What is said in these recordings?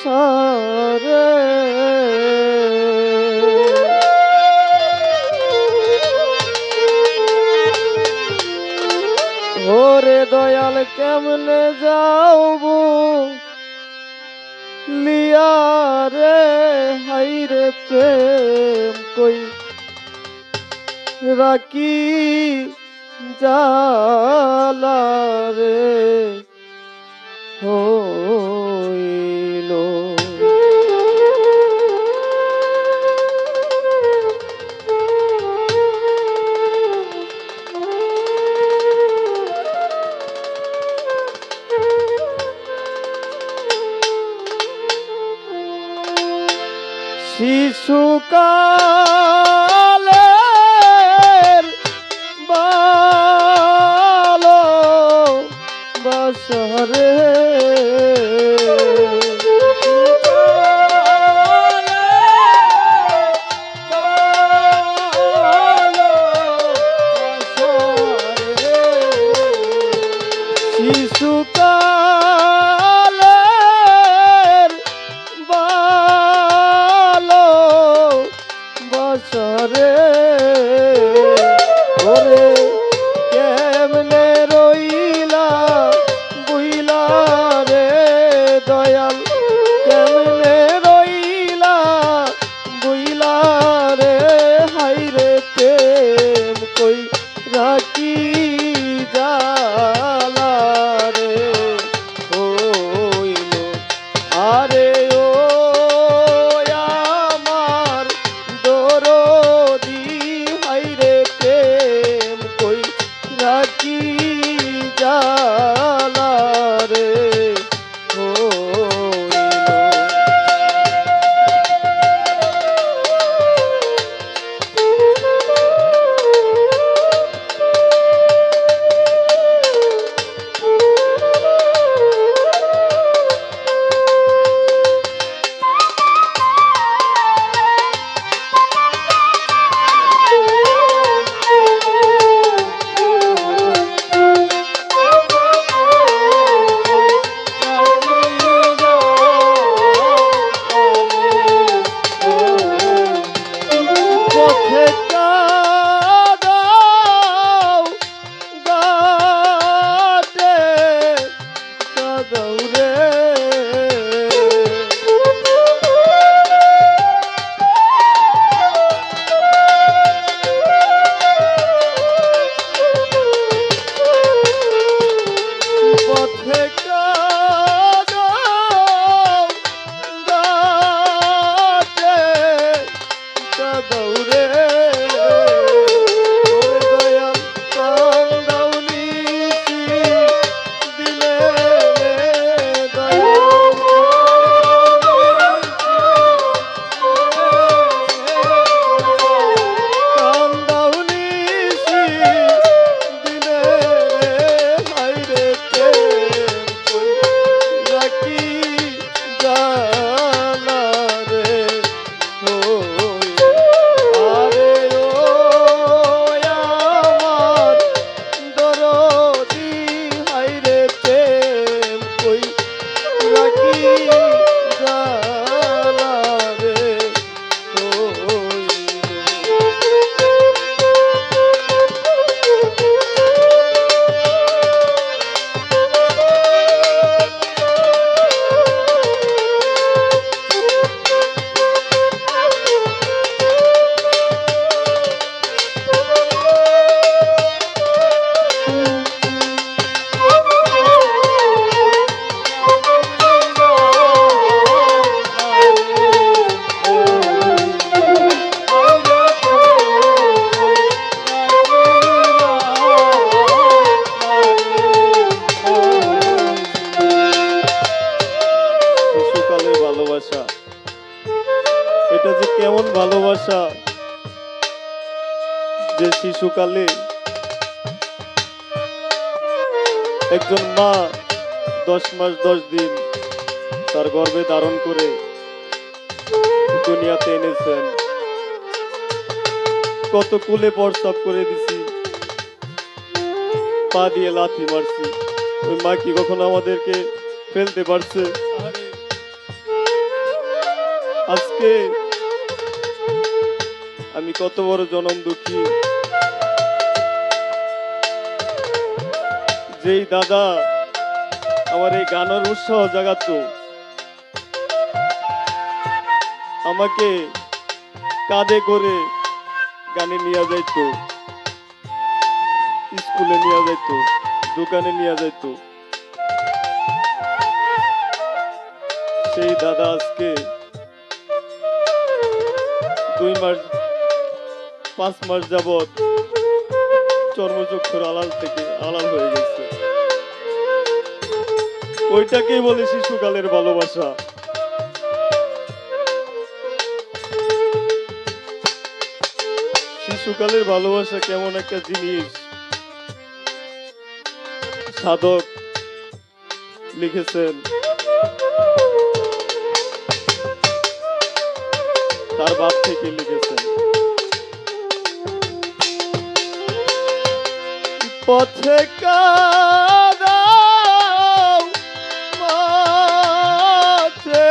সরে। ওরে দয়াল কেমনে যাওব? লিয়া রে হাইরে প্রেম কই রাখি জালা রে? ও સુકા जा গ্রীষ্মকালে একজন মা দশ মাস দশ দিন তার গর্ভে ধারণ করে দুনিয়াতে এনেছেন। কত কুলে প্রস্তাব করে দিছি। পা দিয়ে লাথি মারছি। ওই মা কি কখনো আমাদেরকে ফেলতে পারছে? আজকে আমি কত বড় জনম দুঃখী। যেই দাদা আমার এই গানের উৎসাহ জাগাত, আমাকে কাঁধে করে গানে নিয়ে যাইতো, স্কুলে নিয়ে যাইত, দোকানে নিয়ে যাইতো। সেই দাদা আজকে দুই মাস, পাঁচ মাস যাবৎ চর্মচক্ষুর আলাল থেকে আড়াল হয়ে গেছে। ওইটাকেই বলে শিশুকালের ভালোবাসা। শিশুকালের ভালোবাসা কেমন একটা জিনিস। সাধক লিখেছেন, তার বাপ থেকে লিখেছেন। পথে কাদাও মাঠে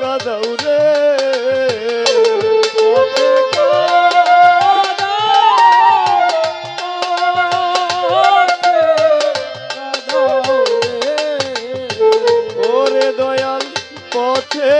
কাদাও রে। পথে